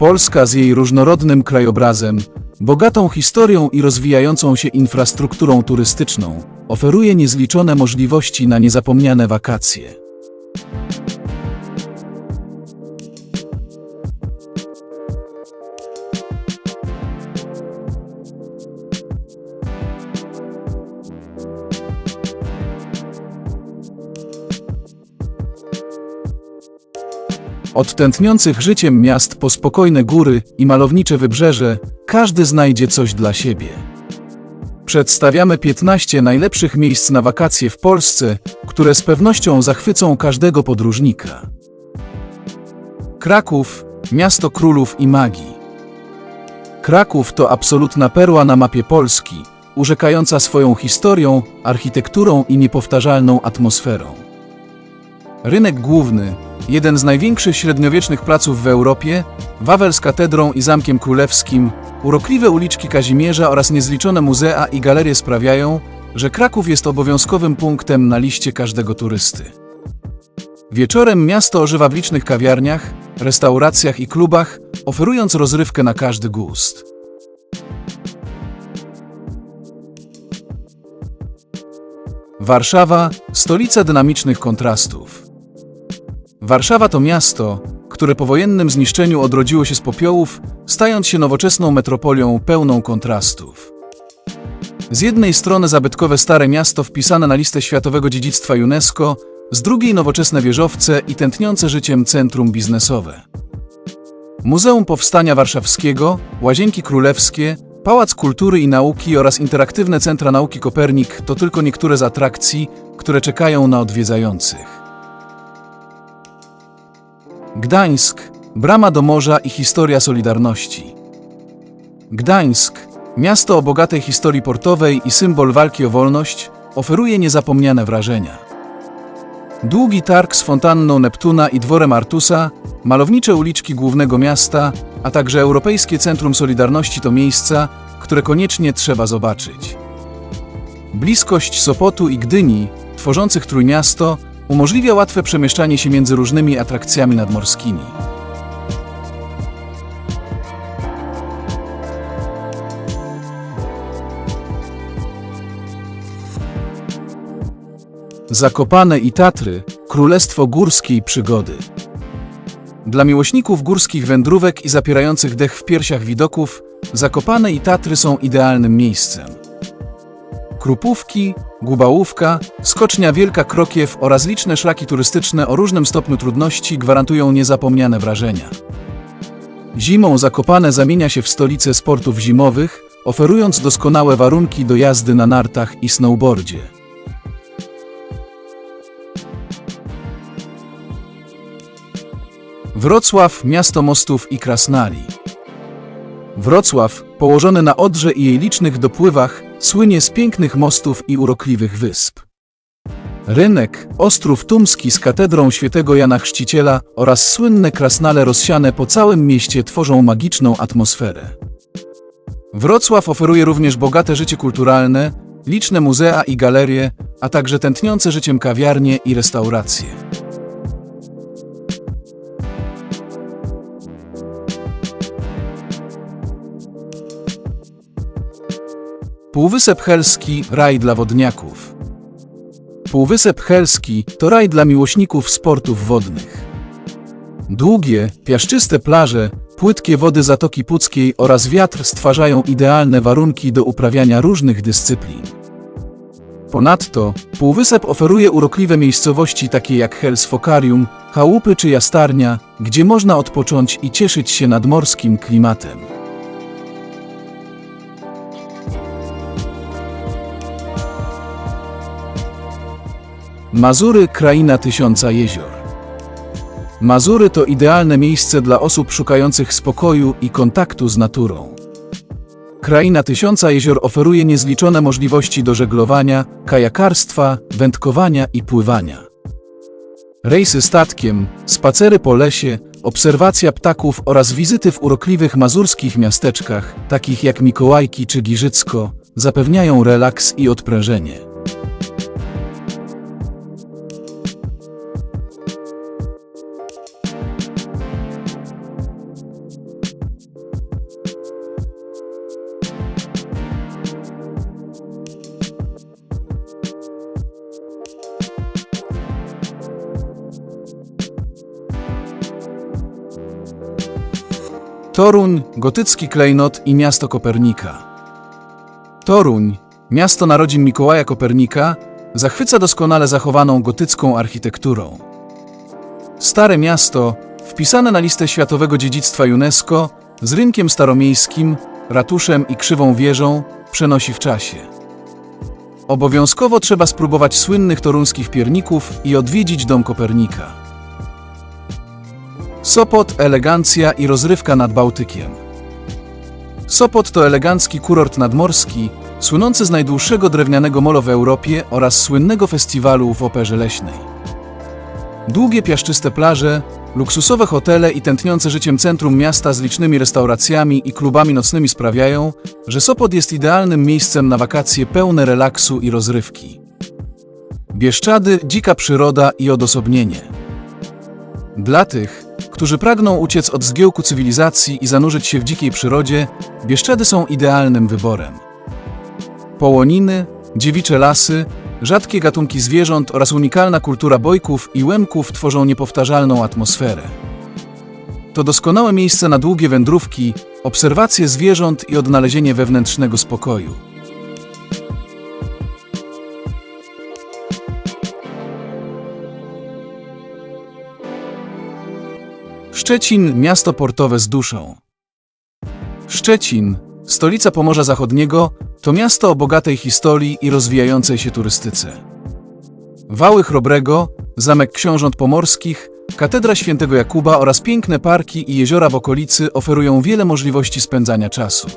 Polska z jej różnorodnym krajobrazem, bogatą historią i rozwijającą się infrastrukturą turystyczną oferuje niezliczone możliwości na niezapomniane wakacje. Od tętniących życiem miast po spokojne góry i malownicze wybrzeże, każdy znajdzie coś dla siebie. Przedstawiamy 15 najlepszych miejsc na wakacje w Polsce, które z pewnością zachwycą każdego podróżnika. Kraków, miasto królów i magii. Kraków to absolutna perła na mapie Polski, urzekająca swoją historią, architekturą i niepowtarzalną atmosferą. Rynek główny, jeden z największych średniowiecznych placów w Europie, Wawel z katedrą i zamkiem królewskim, urokliwe uliczki Kazimierza oraz niezliczone muzea i galerie sprawiają, że Kraków jest obowiązkowym punktem na liście każdego turysty. Wieczorem miasto ożywa w licznych kawiarniach, restauracjach i klubach, oferując rozrywkę na każdy gust. Warszawa stolica dynamicznych kontrastów. Warszawa to miasto, które po wojennym zniszczeniu odrodziło się z popiołów, stając się nowoczesną metropolią pełną kontrastów. Z jednej strony zabytkowe Stare Miasto wpisane na listę Światowego Dziedzictwa UNESCO, z drugiej nowoczesne wieżowce i tętniące życiem centrum biznesowe. Muzeum Powstania Warszawskiego, Łazienki Królewskie, Pałac Kultury i Nauki oraz interaktywne Centra Nauki Kopernik to tylko niektóre z atrakcji, które czekają na odwiedzających. Gdańsk, brama do morza i historia Solidarności. Gdańsk, miasto o bogatej historii portowej i symbol walki o wolność, oferuje niezapomniane wrażenia. Długi targ z fontanną Neptuna i dworem Artusa, malownicze uliczki głównego miasta, a także Europejskie Centrum Solidarności to miejsca, które koniecznie trzeba zobaczyć. Bliskość Sopotu i Gdyni, tworzących Trójmiasto, umożliwia łatwe przemieszczanie się między różnymi atrakcjami nadmorskimi. Zakopane i Tatry Królestwo Górskiej Przygody. Dla miłośników górskich wędrówek i zapierających dech w piersiach widoków, Zakopane i Tatry są idealnym miejscem. Krupówki, Gubałówka, Skocznia Wielka Krokiew oraz liczne szlaki turystyczne o różnym stopniu trudności gwarantują niezapomniane wrażenia. Zimą Zakopane zamienia się w stolicę sportów zimowych, oferując doskonałe warunki do jazdy na nartach i snowboardzie. Wrocław, miasto mostów i krasnali. Wrocław, położony na Odrze i jej licznych dopływach, słynie z pięknych mostów i urokliwych wysp. Rynek, Ostrów Tumski z katedrą świętego Jana Chrzciciela oraz słynne krasnale rozsiane po całym mieście tworzą magiczną atmosferę. Wrocław oferuje również bogate życie kulturalne, liczne muzea i galerie, a także tętniące życiem kawiarnie i restauracje. Półwysep Helski – raj dla wodniaków. Półwysep Helski to raj dla miłośników sportów wodnych. Długie, piaszczyste plaże, płytkie wody Zatoki Puckiej oraz wiatr stwarzają idealne warunki do uprawiania różnych dyscyplin. Ponadto Półwysep oferuje urokliwe miejscowości takie jak Helsfokarium, chałupy czy jastarnia, gdzie można odpocząć i cieszyć się nadmorskim klimatem. Mazury kraina tysiąca jezior. Mazury to idealne miejsce dla osób szukających spokoju i kontaktu z naturą. Kraina tysiąca jezior oferuje niezliczone możliwości do żeglowania, kajakarstwa, wędkowania i pływania. Rejsy statkiem, spacery po lesie, obserwacja ptaków oraz wizyty w urokliwych mazurskich miasteczkach, takich jak Mikołajki czy Giżycko, zapewniają relaks i odprężenie. Toruń, gotycki klejnot i miasto Kopernika. Toruń, miasto narodzin Mikołaja Kopernika, zachwyca doskonale zachowaną gotycką architekturą. Stare miasto, wpisane na listę światowego dziedzictwa UNESCO, z rynkiem staromiejskim, ratuszem i krzywą wieżą, przenosi w czasie. Obowiązkowo trzeba spróbować słynnych toruńskich pierników i odwiedzić dom Kopernika. Sopot, elegancja i rozrywka nad Bałtykiem. Sopot to elegancki kurort nadmorski, słynący z najdłuższego drewnianego molo w Europie oraz słynnego festiwalu w Operze Leśnej. Długie piaszczyste plaże, luksusowe hotele i tętniące życiem centrum miasta z licznymi restauracjami i klubami nocnymi sprawiają, że Sopot jest idealnym miejscem na wakacje pełne relaksu i rozrywki. Bieszczady, dzika przyroda i odosobnienie. Dla tych, którzy pragną uciec od zgiełku cywilizacji i zanurzyć się w dzikiej przyrodzie, Bieszczady są idealnym wyborem. Połoniny, dziewicze lasy, rzadkie gatunki zwierząt oraz unikalna kultura bojków i łemków tworzą niepowtarzalną atmosferę. To doskonałe miejsce na długie wędrówki, obserwacje zwierząt i odnalezienie wewnętrznego spokoju. Szczecin, miasto portowe z duszą. Szczecin, stolica Pomorza Zachodniego, to miasto o bogatej historii i rozwijającej się turystyce. Wały Chrobrego, Zamek Książąt Pomorskich, Katedra Świętego Jakuba oraz piękne parki i jeziora w okolicy oferują wiele możliwości spędzania czasu.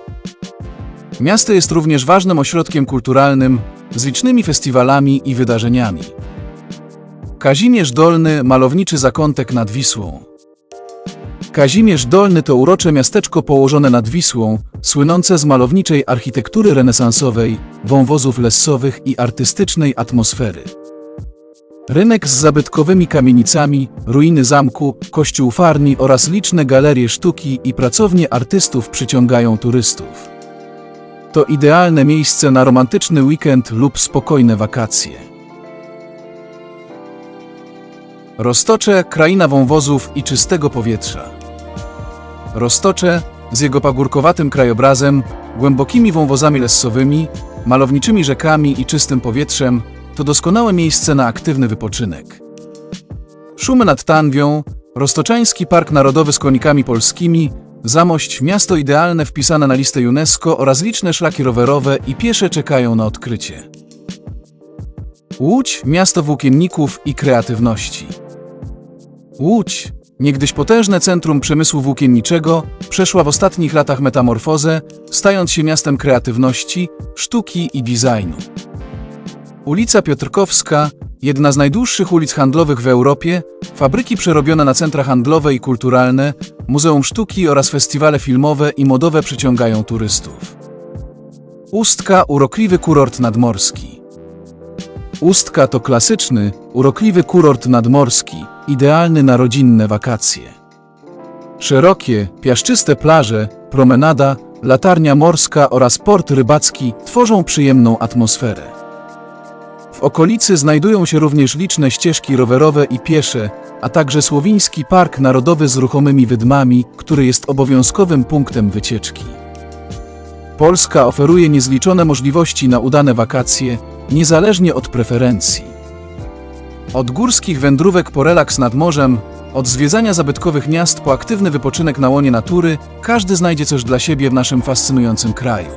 Miasto jest również ważnym ośrodkiem kulturalnym z licznymi festiwalami i wydarzeniami. Kazimierz Dolny, malowniczy zakątek nad Wisłą. Kazimierz Dolny to urocze miasteczko położone nad Wisłą, słynące z malowniczej architektury renesansowej, wąwozów lesowych i artystycznej atmosfery. Rynek z zabytkowymi kamienicami, ruiny zamku, kościół farni oraz liczne galerie sztuki i pracownie artystów przyciągają turystów. To idealne miejsce na romantyczny weekend lub spokojne wakacje. Roztocze, kraina wąwozów i czystego powietrza. Roztocze, z jego pagórkowatym krajobrazem, głębokimi wąwozami lesowymi, malowniczymi rzekami i czystym powietrzem, to doskonałe miejsce na aktywny wypoczynek. Szumy nad Tanwią, Roztoczański Park Narodowy z konikami polskimi, Zamość, miasto idealne wpisane na listę UNESCO oraz liczne szlaki rowerowe i piesze czekają na odkrycie. Łódź, miasto włókienników i kreatywności. Łódź, niegdyś potężne centrum przemysłu włókienniczego, przeszła w ostatnich latach metamorfozę, stając się miastem kreatywności, sztuki i designu. Ulica Piotrkowska, jedna z najdłuższych ulic handlowych w Europie, fabryki przerobione na centra handlowe i kulturalne, muzeum sztuki oraz festiwale filmowe i modowe przyciągają turystów. Ustka, urokliwy kurort nadmorski. Ustka to klasyczny, urokliwy kurort nadmorski, idealny na rodzinne wakacje. Szerokie, piaszczyste plaże, promenada, latarnia morska oraz port rybacki tworzą przyjemną atmosferę. W okolicy znajdują się również liczne ścieżki rowerowe i piesze, a także Słowiński Park Narodowy z ruchomymi wydmami, który jest obowiązkowym punktem wycieczki. Polska oferuje niezliczone możliwości na udane wakacje, niezależnie od preferencji. Od górskich wędrówek po relaks nad morzem, od zwiedzania zabytkowych miast po aktywny wypoczynek na łonie natury, każdy znajdzie coś dla siebie w naszym fascynującym kraju.